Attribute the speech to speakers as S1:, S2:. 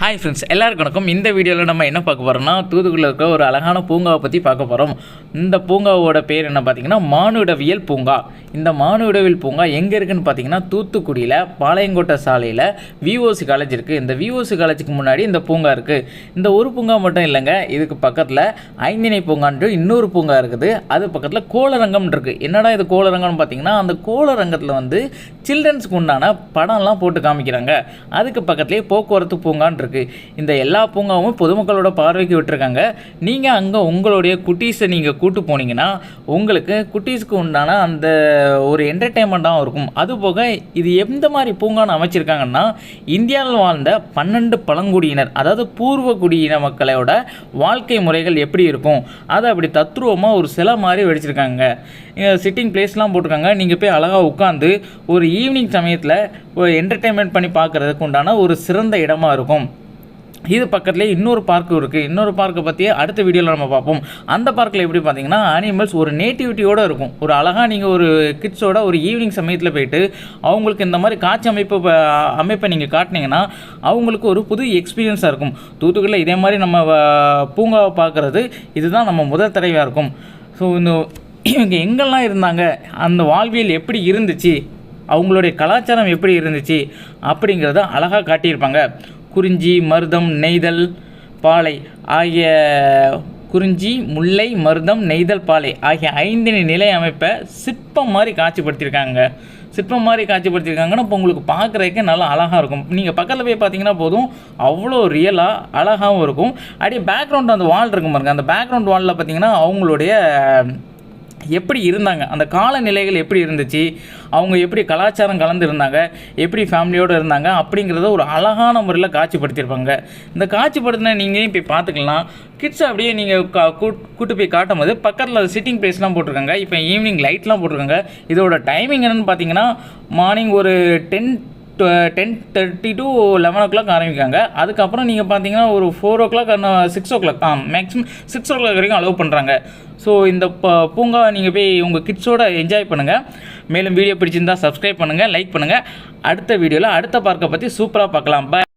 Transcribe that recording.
S1: Hi friends எல்லாருக்கும் வணக்கம். இந்த வீடியோவில் நம்ம என்ன பார்க்க போகிறோம்னா தூத்துக்குடியில் இருக்க ஒரு அழகான பூங்காவை பற்றி பார்க்க போகிறோம் இந்த பூங்காவோட பேர் என்ன பார்த்தீங்கன்னா மானுடவியல் பூங்கா. இந்த மானுடவியல் பூங்கா எங்கே இருக்குன்னு பார்த்தீங்கன்னா தூத்துக்குடியில் பாளையங்கோட்டை சாலையில் விஓசி காலேஜ் இருக்குது இந்த விஓசி காலேஜுக்கு முன்னாடி இந்த பூங்கா இருக்குது இந்த ஒரு பூங்கா மட்டும் இல்லைங்க இதுக்கு பக்கத்தில் ஐந்தினை பூங்கான்ட்டு இன்னொரு பூங்கா இருக்குது. அது பக்கத்தில் கோளரங்கம் இருக்குது என்னடா இது கோளரங்கம்னு பார்த்தீங்கன்னா அந்த கோளரங்கத்தில் வந்து சில்ட்ரன்ஸ்க்கு உண்டான படம்லாம் போட்டு காமிக்கிறாங்க. அதுக்கு பக்கத்துலேயே போக்குவரத்து பூங்கான் இருக்குது இந்த எல்லா பூங்காவும் பொதுமக்களோட பார்வைக்கு விட்டுருக்காங்க. நீங்கள் அங்கே உங்களுடைய குட்டீஸை நீங்கள் கூட்டு போனீங்கன்னா உங்களுக்கு குட்டீஸ்க்கு உண்டான அந்த ஒரு என்டர்டெயின்மெண்ட்டாகவும் இருக்கும். அதுபோக இது எந்த மாதிரி பூங்கான்னு அமைச்சிருக்காங்கன்னா இந்தியாவில் வாழ்ந்த பன்னெண்டு பழங்குடியினர் அதாவது பூர்வ குடியின மக்களோட வாழ்க்கை முறைகள் எப்படி இருக்கும்? அதை அப்படி தத்ரூபமாக ஒரு சிலை மாதிரி வெடிச்சிருக்காங்க. சிட்டிங் பிளேஸ்லாம் போட்டிருக்காங்க. நீங்கள் போய் அழகாக உட்காந்து ஒரு ஈவினிங் சமயத்தில் ஒரு என்டர்டெயின்மெண்ட் பண்ணி பார்க்குறதுக்கு உண்டான ஒரு சிறந்த இடமா இருக்கும். இது பக்கத்துலேயே இன்னொரு பார்க்கும் இருக்குது இன்னொரு பார்க்கை பற்றி அடுத்த வீடியோவில் நம்ம பார்ப்போம். அந்த பார்க்கில் எப்படி பார்த்தீங்கன்னா அனிமல்ஸ் ஒரு நேட்டிவிட்டியோடு இருக்கும். ஒரு அழகாக நீங்கள் ஒரு கிட்ஸோட ஒரு ஈவினிங் சமயத்தில் போயிட்டு அவங்களுக்கு இந்த மாதிரி காட்சி அமைப்பு அமைப்பை நீங்கள் காட்டினீங்கன்னா அவங்களுக்கு ஒரு புது எக்ஸ்பீரியன்ஸாக இருக்கும். தூத்துக்குடியில் இதே மாதிரி நம்ம பூங்காவை பார்க்குறது இதுதான் நம்ம முதல் தடவையாக இருக்கும். ஸோ இந்த இவங்க எங்கெல்லாம் இருந்தாங்க? அந்த வாழ்வியல் எப்படி இருந்துச்சு? அவங்களுடைய கலாச்சாரம் எப்படி இருந்துச்சு? அப்படிங்கிறத அழகாக காட்டியிருப்பாங்க. குறிஞ்சி மருதம் நெய்தல் பாலை ஆகிய குறிஞ்சி முல்லை மருதம் நெய்தல் பாலை ஆகிய ஐந்தினை நிலை அமைப்பை சிற்பம் மாதிரி காட்சிப்படுத்தியிருக்காங்க. சிற்பம் மாதிரி காட்சிப்படுத்தியிருக்காங்கன்னா இப்போ உங்களுக்கு பார்க்குறதுக்கே நல்லா அழகாக இருக்கும். நீங்கள் பக்கத்தில் போய் பார்த்தீங்கன்னா போதும் அவ்வளோ ரியலாக அழகாகவும் இருக்கும். அப்படியே பேக்ரவுண்ட் அந்த வால் இருக்கும் பாருங்க. அந்த பேக்ரவுண்ட் வாலில் பார்த்தீங்கன்னா அவங்களுடைய எப்படி இருந்தாங்க? அந்த காலநிலைகள் எப்படி இருந்துச்சு? அவங்க எப்படி கலாச்சாரம் கலந்து இருந்தாங்க? எப்படி ஃபேமிலியோடு இருந்தாங்க? அப்படிங்கிறத ஒரு அழகான முறையில் காட்சிப்படுத்தியிருப்பாங்க. இந்த காட்சிப்படுத்தின நீங்களே போய் பார்த்துக்கலாம். கிட்ஸ் அப்படியே நீங்கள் கா கூட்டு போய் காட்டும் போது பக்கத்தில் சிட்டிங் பிளேஸ்லாம் போட்டிருக்காங்க. இப்போ ஈவினிங் லைட்லாம் போட்டிருக்காங்க. இதோட டைமிங் என்னென்னு பார்த்தீங்கன்னா மார்னிங் ஒரு ten ten thirty to eleven o'clock ஆரம்பிக்காங்க அதுக்கப்புறம் நீங்கள் பார்த்தீங்கன்னா ஒரு four o'clock six o'clock ஆ மேக்ஸிமம் சிக்ஸ் ஓ கிளாக் வரைக்கும் அலோவ் பண்ணுறாங்க ஸோ இந்த ப பூங்காவை நீங்கள் போய் உங்கள் கிட்ஸோட என்ஜாய் பண்ணுங்கள் மேலும் வீடியோ பிடிச்சிருந்தா சப்ஸ்கிரைப் பண்ணுங்கள் லைக் பண்ணுங்கள் அடுத்த வீடியோவில் அடுத்த பார்க்கை பற்றி சூப்பராக பார்க்கலாம். பாய்